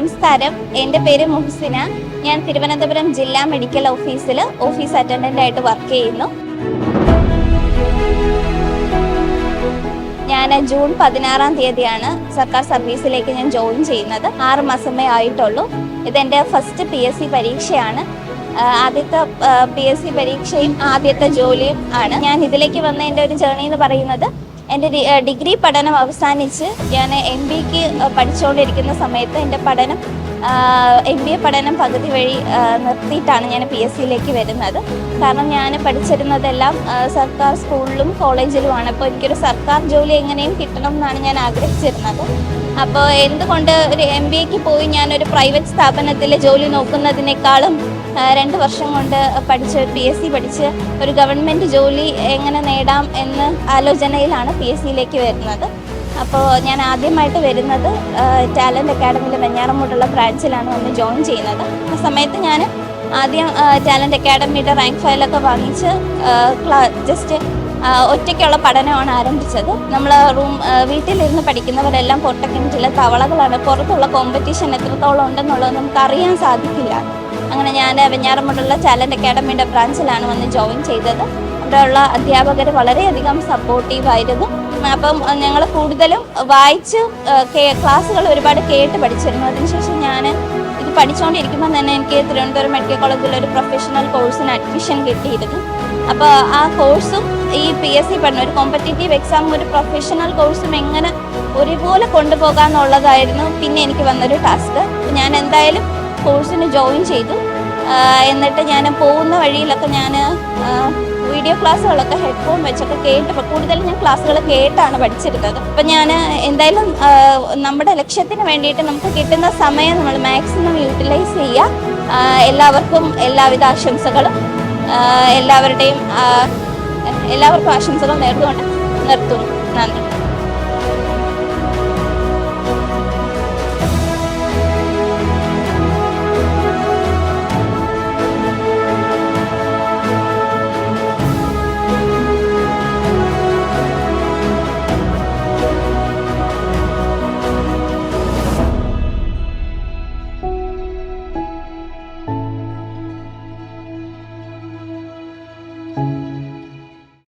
നമസ്കാരം. എന്റെ പേര് മുഹ്സിന. ഞാൻ തിരുവനന്തപുരം ജില്ലാ മെഡിക്കൽ ഓഫീസിൽ ഓഫീസ് അറ്റൻഡന്റ് ആയിട്ട് വർക്ക് ചെയ്യുന്നു. ഞാൻ ജൂൺ പതിനാറാം തീയതിയാണ് സർക്കാർ സർവീസിലേക്ക് ഞാൻ ജോയിൻ ചെയ്യുന്നത്. ആറ് മാസമേ ആയിട്ടുള്ളൂ. ഇതെന്റെ ഫസ്റ്റ് പി എസ് സി പരീക്ഷയാണ്. ആദ്യത്തെ പി എസ് സി പരീക്ഷയും ആദ്യത്തെ ജോലിയും ആണ്. ഞാൻ ഇതിലേക്ക് വന്ന എന്റെ ഒരു ജേർണി എന്ന് പറയുന്നത് എന്റെ ഡിഗ്രി പഠനം അവസാനിച്ച് ഞാൻ എം ബിക്ക് പഠിച്ചുകൊണ്ടിരിക്കുന്ന സമയത്ത് എന്റെ പഠനം എം ബി എ പഠനം പകുതി വഴി നിർത്തിയിട്ടാണ് ഞാൻ പി എസ് സിയിലേക്ക് വരുന്നത്. കാരണം ഞാൻ പഠിച്ചിരുന്നതെല്ലാം സർക്കാർ സ്കൂളിലും കോളേജിലുമാണ്. അപ്പോൾ എനിക്കൊരു സർക്കാർ ജോലി എങ്ങനെയും കിട്ടണം എന്നാണ് ഞാൻ ആഗ്രഹിച്ചിരുന്നത്. അപ്പോൾ എന്തുകൊണ്ട് ഒരു എം ബി എക്ക് പോയി ഞാനൊരു പ്രൈവറ്റ് സ്ഥാപനത്തിലെ ജോലി നോക്കുന്നതിനേക്കാളും രണ്ട് വർഷം കൊണ്ട് പഠിച്ച് പി എസ് സി പഠിച്ച് ഒരു ഗവൺമെന്റ് ജോലി എങ്ങനെ നേടാം എന്ന് ആലോചനയിലാണ് പി എസ് സിയിലേക്ക് വരുന്നത്. അപ്പോൾ ഞാൻ ആദ്യമായിട്ട് വരുന്നത് ടാലന്റ് അക്കാഡമിയിലെ വെഞ്ഞാറമൂടുള്ള ബ്രാഞ്ചിലാണ് വന്ന് ജോയിൻ ചെയ്യുന്നത്. ആ സമയത്ത് ഞാൻ ആദ്യം ടാലന്റ് അക്കാഡമിയുടെ റാങ്ക് ഫയലൊക്കെ വാങ്ങിച്ച് ക്ലാ ജസ്റ്റ് ഒറ്റയ്ക്കുള്ള പഠനമാണ് ആരംഭിച്ചത്. നമ്മൾ റൂം വീട്ടിലിരുന്ന് പഠിക്കുന്നവരെല്ലാം പൊട്ടക്കിണറ്റിലെ തവളകളാണ്. പുറത്തുള്ള കോമ്പറ്റീഷൻ എത്രത്തോളം ഉണ്ടെന്നുള്ളത് നമുക്ക് അറിയാൻ സാധിക്കില്ല. അങ്ങനെ ഞാൻ വെഞ്ഞാറമൂടുള്ള ടാലന്റ് അക്കാഡമിയുടെ ബ്രാഞ്ചിലാണ് വന്ന് ജോയിൻ ചെയ്തത്. അവിടെയുള്ള അധ്യാപകർ വളരെയധികം സപ്പോർട്ടീവായിരുന്നു അപ്പം ഞങ്ങൾ കൂടുതലും വായിച്ച് ക്ലാസ്സുകൾ ഒരുപാട് കേട്ട് പഠിച്ചിരുന്നു. അതിനുശേഷം ഞാൻ ഇത് പഠിച്ചുകൊണ്ടിരിക്കുമ്പോൾ തന്നെ എനിക്ക് തിരുവനന്തപുരം മെഡിക്കൽ കോളേജിൽ ഒരു പ്രൊഫഷണൽ കോഴ്സിന് അഡ്മിഷൻ കിട്ടിയിരുന്നു. അപ്പോൾ ആ കോഴ്സും ഈ പി എസ് സി പഠനം ഒരു കോമ്പറ്റേറ്റീവ് എക്സാം ഒരു പ്രൊഫഷണൽ കോഴ്സും എങ്ങനെ ഒരുപോലെ കൊണ്ടുപോകാമെന്നുള്ളതായിരുന്നു പിന്നെ എനിക്ക് വന്നൊരു ടാസ്ക് ഞാൻ എന്തായാലും കോഴ്സിന് ജോയിൻ ചെയ്തു. എന്നിട്ട് ഞാൻ പോകുന്ന വഴിയിലൊക്കെ ഞാൻ വീഡിയോ ക്ലാസ്സുകളൊക്കെ ഹെഡ്ഫോൺ വെച്ചൊക്കെ കേട്ട് കൂടുതലും ഞാൻ ക്ലാസ്സുകൾ കേട്ടാണ് പഠിച്ചിരുന്നത്. അപ്പം ഞാൻ എന്തായാലും നമ്മുടെ ലക്ഷ്യത്തിന് വേണ്ടിയിട്ട് നമുക്ക് കിട്ടുന്ന സമയം നമ്മൾ മാക്സിമം യൂട്ടിലൈസ് ചെയ്യുക. എല്ലാവർക്കും എല്ലാവിധ ആശംസകളും എല്ലാവരുടെയും എല്ലാവർക്കും ആശംസകൾ നേർന്നുകൊണ്ട് നിർത്തുന്നു. നന്ദി.